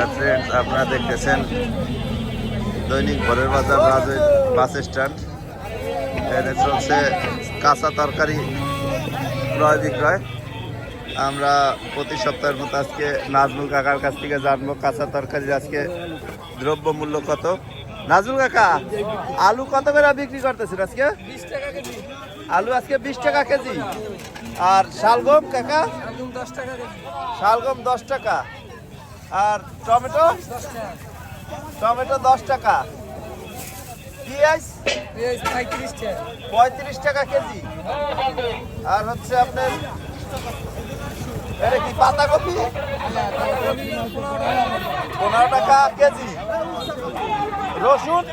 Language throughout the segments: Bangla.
আর ফ্রেন্ডস আপনারা দেখতেছেন দৈনিক ভোরের বাজার বাস স্ট্যান্ড এখানে চলছে কাঁচা তরকারি ক্রয় বিক্রয়। আমরা প্রতি সপ্তাহের মতো আজকে নাজমুল কাকার কাছ থেকে জানব কাঁচা তরকারির আজকে দ্রব্য মূল্য কত। নাজমুল কাকা আলু কত করে বিক্রি করতেছেন আজকে? আলু আজকে বিশ টাকা কেজি। আর শালগম কাকা? শালগম দশ টাকা। আর টমেটো? টমেটো দশ টাকা। পেঁয়াজ? পঁয়ত্রিশ টাকা কেজি। আর হচ্ছে আপনার, এটা কি পনেরো টাকা কেজি। রসুন?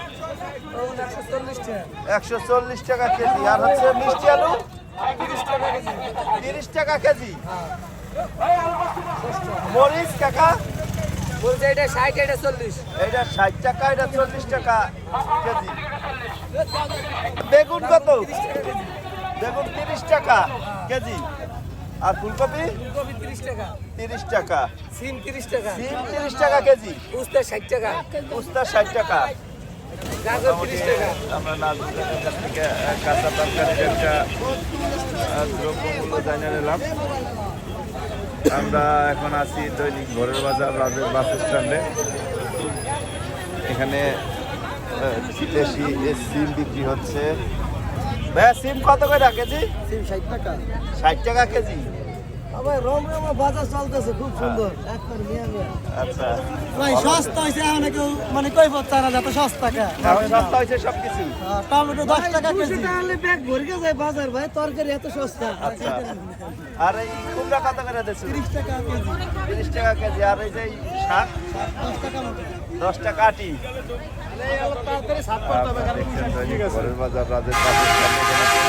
একশো চল্লিশ টাকা কেজি। আর হচ্ছে মিষ্টি আলু? তিরিশ টাকা কেজি। মরিচ, কাকা? এটা ষাট টাকা এটা চল্লিশ টাকা কেজি। বেগুন কত? বেগুন তিরিশ টাকা কেজি। আর ফুলকপি? ফুলকপি তিরিশ টাকা। সিম তিরিশ টাকা। সিম তিরিশ টাকা কেজি। উস্তা ষাট টাকা। উস্তা ষাট টাকা। তিরিশ টাকা। আমরা নাজমুলের কাছ থেকে কাঁচা তরকারির একটা দ্রব্যমূল্য জানিয়ে নিলাম। আমরা এখন আছি দৈনিক ভোরের বাজার রাজের বাস স্ট্যান্ডে। এখানে এসি দেশি সিম বিক্রি হচ্ছে। ভাইয়া সিম কত করে কেজি সিম ষাট টাকা। ষাট টাকা কেজি। আবার রমরমা বাজার চলতেছে খুব সুন্দর। একবার নিয়ে যাবে আচ্ছা। ভাই সস্তা হয়েছে এখন কেউ মানে কই চার হাজার তো সস্তা কা? সস্তা হয়েছে সব কিছু টমেটো দশ টাকা কেজি। তাহলে ব্যাগ ভরে যায় বাজার ভাই তরকারি এত সস্তা। আচ্ছা। আর এই কুমড়া কত করে দিচ্ছ তিরিশ টাকা কেজি। তিরিশ টাকা কেজি। আর এই যে শাক? দশ টাকা মতো। দশ টাকা আটি। তাড়াতাড়ি সাত আপনারা দেখছেন দৈনিক ঘরের বাজার রাজের বাজার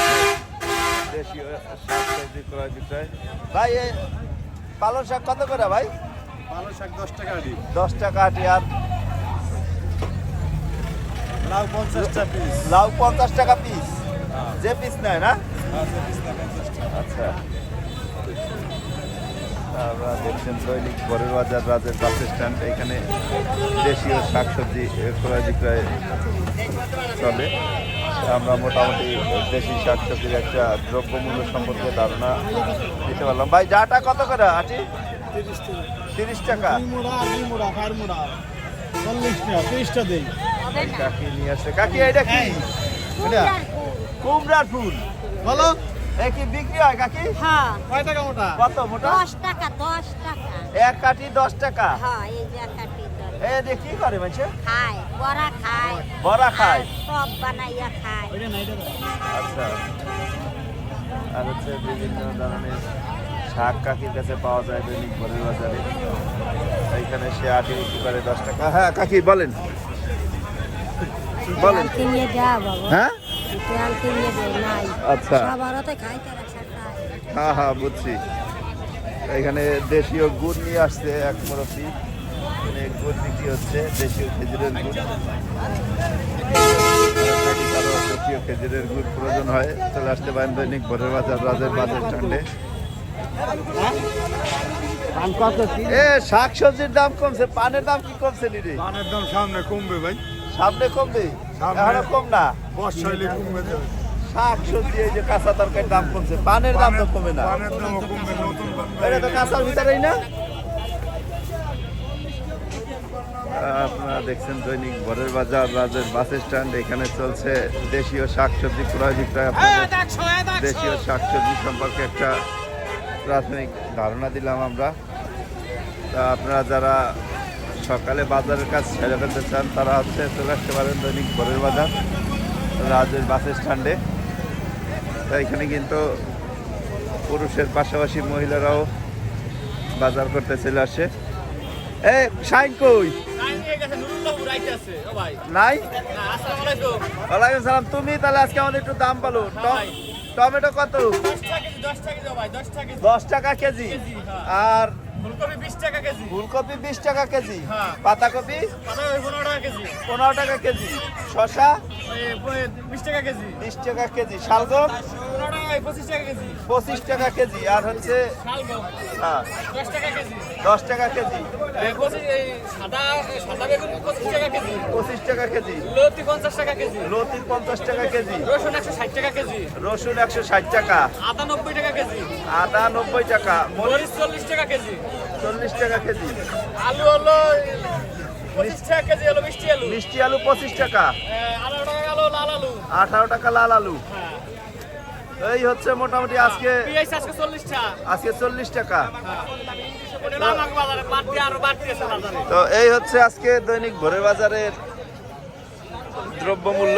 দেশীয় শাক সবজি ক্রয় বিক্রয়। ভাই পালং শাক কত করে ভাই? পালং শাক দশ টাকা আটি। দশ টাকা আটি আর লাউ পঞ্চাশটা পিস লাউ পঞ্চাশ টাকা পিস যে পিস নেয় না? আচ্ছা। আমরা দেখছেন দৈনিক ঘরের বাজার রাজের বাস স্ট্যান্ড এখানে দেশীয় শাকসবজি ক্রয় বিক্রয় চলে। আমরা মোটামুটি দেশি শাক সবজির একটা দ্রব্যমূল্য সম্পর্কে ধারণা দিতে পারলাম। ভাই যাটা কত করে আটি? তিরিশ টাকা। কাকি নিয়ে আসছে। কাকি এটা কি? এটা কুমড়ার ফুল। বলো। কি বিক্রি হয় কাকি? হ্যাঁ। কয় টাকা মোটা? কত মোটা? দশ টাকা দশ টাকা। এক কাঠি দশ টাকা। হ্যাঁ এই যে কাটি দশ। এ দিয়ে কি করে মানছে খায় বড়া খায় বড়া খায়? সব বানাইয়া খায়। আচ্ছা। আর হচ্ছে বিভিন্ন ধরনের শাক কাকির কাছে পাওয়া যায় দৈনিক ভোরের বাজারে। এইখানে সে আটি বিক্রি করে দশ টাকা? হ্যাঁ কাকি বলেন। বলেন। হ্যাঁ? আচ্ছা। হ্যাঁ হ্যাঁ বুঝছি। এখানে দেশীয় গুড় নিয়ে আসছে এক মুরব্বী। বিক্রি হচ্ছে দেশীয় খেজুরের গুড়। যদি দেশীয় খেজুরের গুড় প্রয়োজন হয়। চলে আসতে পারেন দৈনিক ভোরের বাজার রাজের বাজার স্ট্যান্ডে এ শাক সবজির দাম কমছে পানের দাম কি কমছে নিরে পানের দাম সামনে কমবে ভাই। সামনে কমবে? এখনও কম না? বর্ষা হইলে কমবে শাক সবজি এই যে কাঁচা তরকারির দাম কমছে পানের দাম তো কমে না। পানের দামও কমবে নতুন এটা তো কাঁচার ভিতরেই না? আপনারা দেখছেন দৈনিক ভোরের বাজার রাজের বাস স্ট্যান্ড। এখানে চলছে দেশীয় শাকসবজি ক্রয় বিক্রয়। আপনাদের দেশীয় শাকসবজি সম্পর্কে একটা প্রাথমিক ধারণা দিলাম আমরা। তা আপনারা যারা সকালে বাজারের কাজ ছেড়ে ফেলতে চান তারা হচ্ছে চলে আসতে পারেন দৈনিক ভোরের বাজার রাজের বাস স্ট্যান্ডে। তা এখানে কিন্তু পুরুষের পাশাপাশি মহিলারাও বাজার করতে চলে আসে। এ শাইন কই? নাই? ওয়ালাইকুম সালাম তুমি তাহলে আজকে আমাদের একটু দাম পালো। টমেটো কত? দশ টাকা কেজি আর ফুলকপি বিশ টাকা কেজি। পাতাকপি? পনেরো টাকা কেজি। শশা বিশ টাকা কেজি। বিশ টাকা কেজি। শালগম? পঁচিশ টাকা কেজি পঁচিশ টাকা কেজি আর হচ্ছে হ্যাঁ, দশ টাকা কেজি দশ টাকা কেজি পঁচিশ এই সাদা সাদা বেগুন পঁচিশ টাকা কেজি লতি পঞ্চাশ টাকা কেজি লতি পঞ্চাশ টাকা কেজি রসুন একশো ষাট টাকা কেজি রসুন একশো ষাট টাকা আদা নব্বই টাকা কেজি আদা নব্বই টাকা মরিচ চল্লিশ টাকা কেজি চল্লিশ টাকা কেজি আলু হলো মিষ্টি আলু মিষ্টি আলু পঁচিশ টাকা আঠারো টাকা আলু লাল আলু আঠারো টাকা লাল আলু হ্যাঁ এই হচ্ছে মোটামুটি আজকে আজকে চল্লিশ টাকা। তো এই হচ্ছে আজকে দৈনিক ভোরের বাজারের দ্রব্যমূল্য।